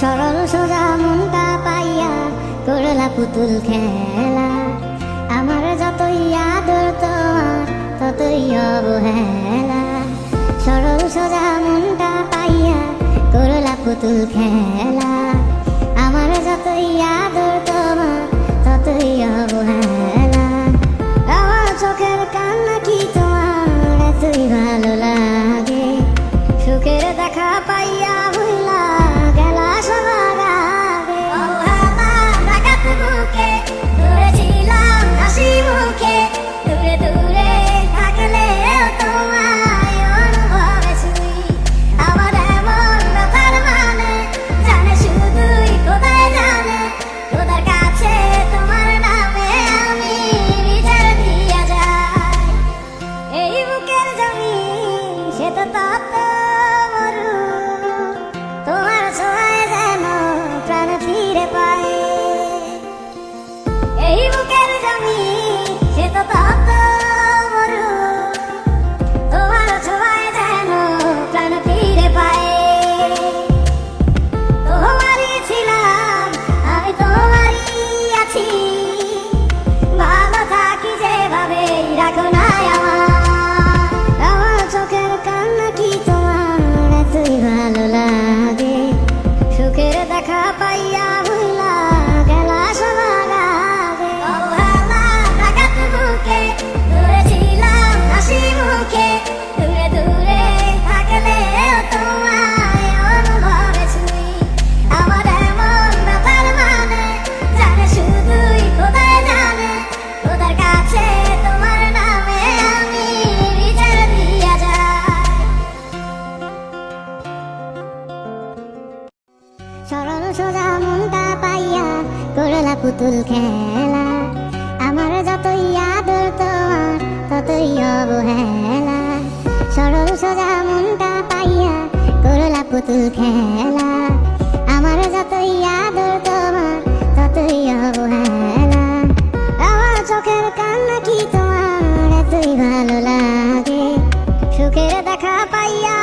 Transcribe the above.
সরল সোজা মনটা পাইয়া করলা পুতুল খেলা। আমার যতই আদর তোমার ততই অবহেলা। সরল সোজা মনটা পাইয়া করলা পুতুল খেলা। আমার যতই আদর তোমার ততই অবহেলা। আমার চোখের কান্না কি তোমার? এতই ভালো লাগে। Get the thought that রাজা মনটা পাইয়া, করলা পুতুল খেলা। আমার যতই আদর তোমার, ততই অবহেলা। সরল সোজা মনটা পাইয়া, করলা পুতুল খেলা। আমার যতই আদর তোমার, ততই অবহেলা। আমার চোখের কান্না কি তোমার? এতই ভালো লাগে। সুখের দেখা পাইয়া